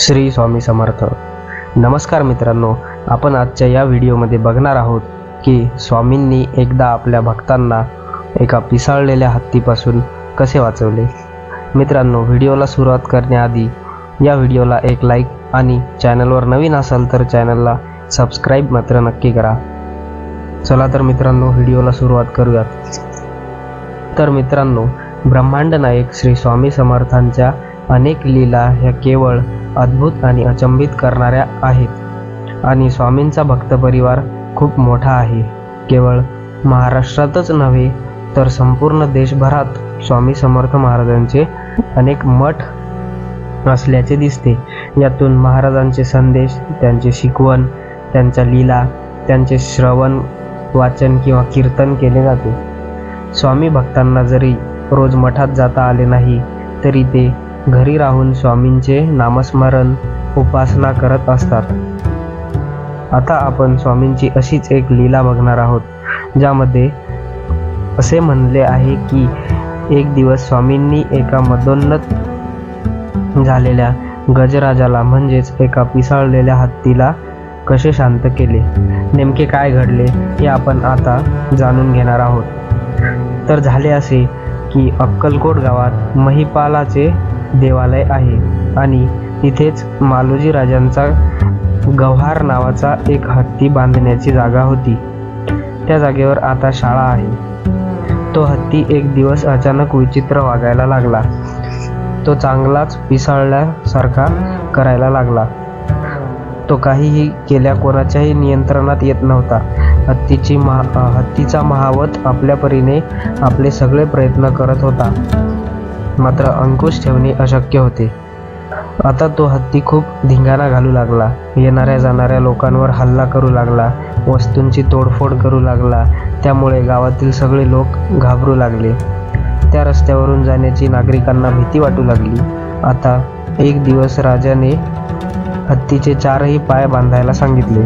श्री स्वामी समर्थ. नमस्कार मित्रांनो आपण आजच्या या व्हिडिओमध्ये बघणार आहोत की स्वामींनी एकदा आपल्या भक्तांना एका पिसाळलेल्या हत्तीपासून कसे वाचवले? मित्रांनो व्हिडिओला सुरुवात करण्याआधी या व्हिडिओला एक लाईक आणि चॅनलवर नवीन असाल तर चॅनलला सबस्क्राईब मात्र नक्की करा. चला तर मित्रांनो व्हिडिओला सुरुवात करूयात. तर मित्रांनो ब्रह्मांड नायक श्री स्वामी समर्थांच्या अनेक लीला ह्या केवळ अद्भुत आणि अचंबित करणाऱ्या आहेत. आणि स्वामींचा भक्त परिवार खूप मोठा आहे. केवळ महाराष्ट्रातच नव्हे तर संपूर्ण देशभरात स्वामी समर्थ महाराजांचे अनेक मठ असल्याचे दिसते. यातून महाराजांचे संदेश त्यांचे शिकवण त्यांच्या लीला त्यांचे श्रवण वाचन किंवा कीर्तन केले जाते. स्वामी भक्तांना जरी रोज मठात जाता आले नाही तरी ते घरी राहून स्वामींचे नामस्मरण उपासना करत असतात. आता आपण स्वामींची अशीच एक लीला बघणार आहोत ज्यामध्ये असे म्हणले आहे की एक दिवस स्वामींनी एका मदोन्नत झालेल्या गजराजाला म्हणजेच एका पिसाळलेल्या हत्तीला कसे शांत केले? नेमके काय घडले हे आपण आता जाणून घेणार आहोत. तर झाले असे की अक्कलकोट गावात महिपालाचे देवालय आहे. आणि तिथेच मालोजी राजांचा गव्हार नावाचा एक हत्ती बांधण्याची जागा होती. त्या जागेवर आता शाळा आहे. तो हत्ती एक दिवस अचानक विचित्र वागायला लागला. तो चांगलाच पिसाळल्यासारखा करायला लागला. तो काहीही केल्या कोणाच्याही नियंत्रणात येत नव्हता. हत्तीची महा हत्तीचा महावत आपल्या परीने आपले सगळे प्रयत्न करत होता. मात्र अंकुश ठेवणे अशक्य होते. आता तो हत्ती खूप धिंगाणा घालू लागला. येणाऱ्या जाणाऱ्या लोकांवर हल्ला करू लागला. वस्तूंची तोडफोड करू लागला. त्यामुळे गावातील सगळे लोक घाबरू लागले. त्या रस्त्यावरून जाण्याची नागरिकांना भीती वाटू लागली. आता एक दिवस राजाने हत्तीचे चारही पाय बांधायला सांगितले.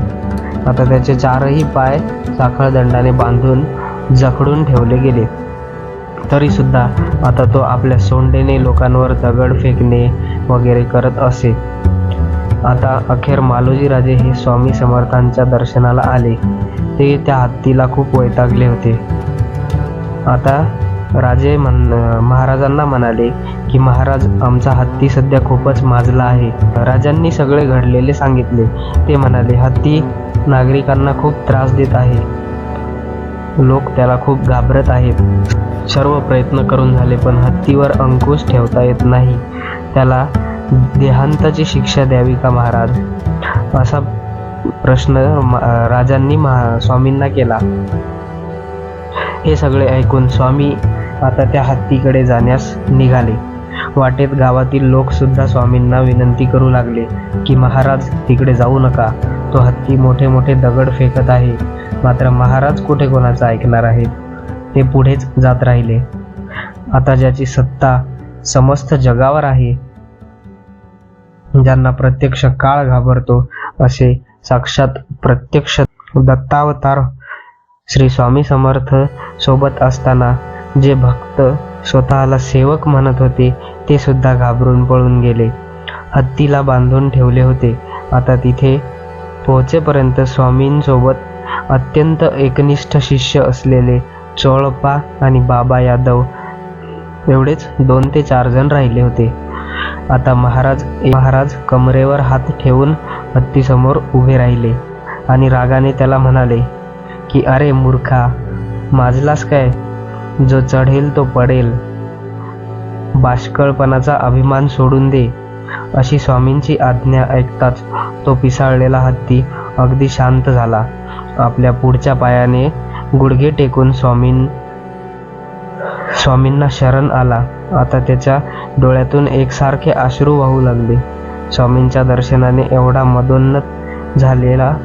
आता त्याचे चारही पाय साखळदंडाने बांधून जखडून ठेवले गेले. तरीसुद्धा आता तो आपल्या सोंडेने लोकांवर दगड फेकणे वगैरे करत असे. आता अखेर मालोजी राजे हे स्वामी समर्थांच्या दर्शनाला आले. ते त्या हत्तीला खूप वैतागले होते. आता राजे म्हण महाराजांना म्हणाले की महाराज आमचा हत्ती सध्या खूपच माजला आहे. राजांनी सगळे घडलेले सांगितले. ते म्हणाले हत्ती नागरिकांना खूप त्रास देत आहे. लोक त्याला खूप घाबरत आहेत. सर्व प्रयत्न करून झाले पण हत्तीवर अंकुश ठेवता येत नाही. त्याला देहांताची शिक्षा द्यावी का महाराज? असा प्रश्न राजांनी महा स्वामींना केला. हे सगळे ऐकून स्वामी आता त्या हत्तीकडे जाण्यास निघाले. वाटेत गावातील लोक सुद्धा स्वामींना विनंती करू लागले की महाराज तिकडे जाऊ नका. तो हत्ती मोठे मोठे दगड फेकत आहे. मात्र महाराज कुठे कोणाचं ऐकणार आहेत? ते पुढेच जात राहिले. आता ज्याची सत्ता समस्त जगावर आहे ज्यांना प्रत्यक्ष काळ घाबरतो असे साक्षात प्रत्यक्ष दत्तावतार श्री स्वामी समर्थ सोबत असताना जे भक्त स्वतःला सेवक म्हणत होते ते सुद्धा घाबरून पळून गेले. हत्तीला बांधून ठेवले होते. आता तिथे पोहोचेपर्यंत स्वामींसोबत अत्यंत एकनिष्ठ शिष्य असलेले चोळप्पा आणि बाबा यादव एवढेच दोन ते चार जण राहिले होते. आता महाराज महाराज कमरेवर हात ठेवून हत्तीसमोर उभे राहिले आणि रागाने त्याला म्हणाले की अरे मूर्खा माजलास काय? जो चढेल तो पडेल. बाष्कळपणाचा अभिमान सोडून दे. अशी स्वामींची आज्ञा ऐकताच तो पिसाळलेला हत्ती अगदी शांत झाला. आपल्या पुढच्या पायाने गुडघे टेकून स्वामीं स्वामींना शरण आला. आता त्याच्या डोळ्यातून एकसारखे अश्रू वाहू लागले. स्वामींच्या दर्शनाने एवढा मदोन्नत झालेला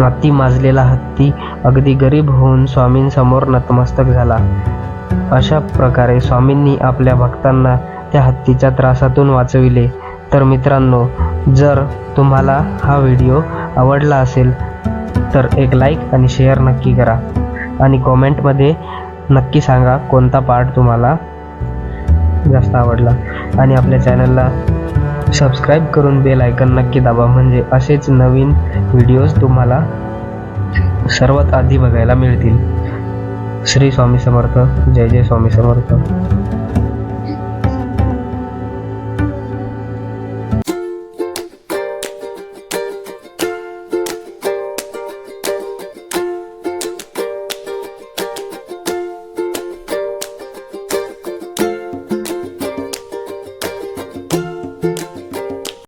हत्ती माजलेला हत्ती अगदी गरीब होऊन स्वामींसमोर नतमस्तक झाला. अशा प्रकारे स्वामींनी आपल्या भक्तांना त्या हत्तीच्या त्रासातून वाचविले. तर मित्रांनो जर तुम्हाला हा व्हिडिओ आवडला असेल तर एक लाईक आणि शेअर नक्की करा. आणि कॉमेंटमध्ये नक्की सांगा कोणता पार्ट तुम्हाला जास्त आवडला. आणि आपल्या चॅनलला सबस्क्राईब करून बेल आयकन नक्की दाबा. म्हणजे असेच नवीन व्हिडिओज तुम्हाला सर्वात आधी बघायला मिळतील. श्री स्वामी समर्थ. जय जय स्वामी समर्थ.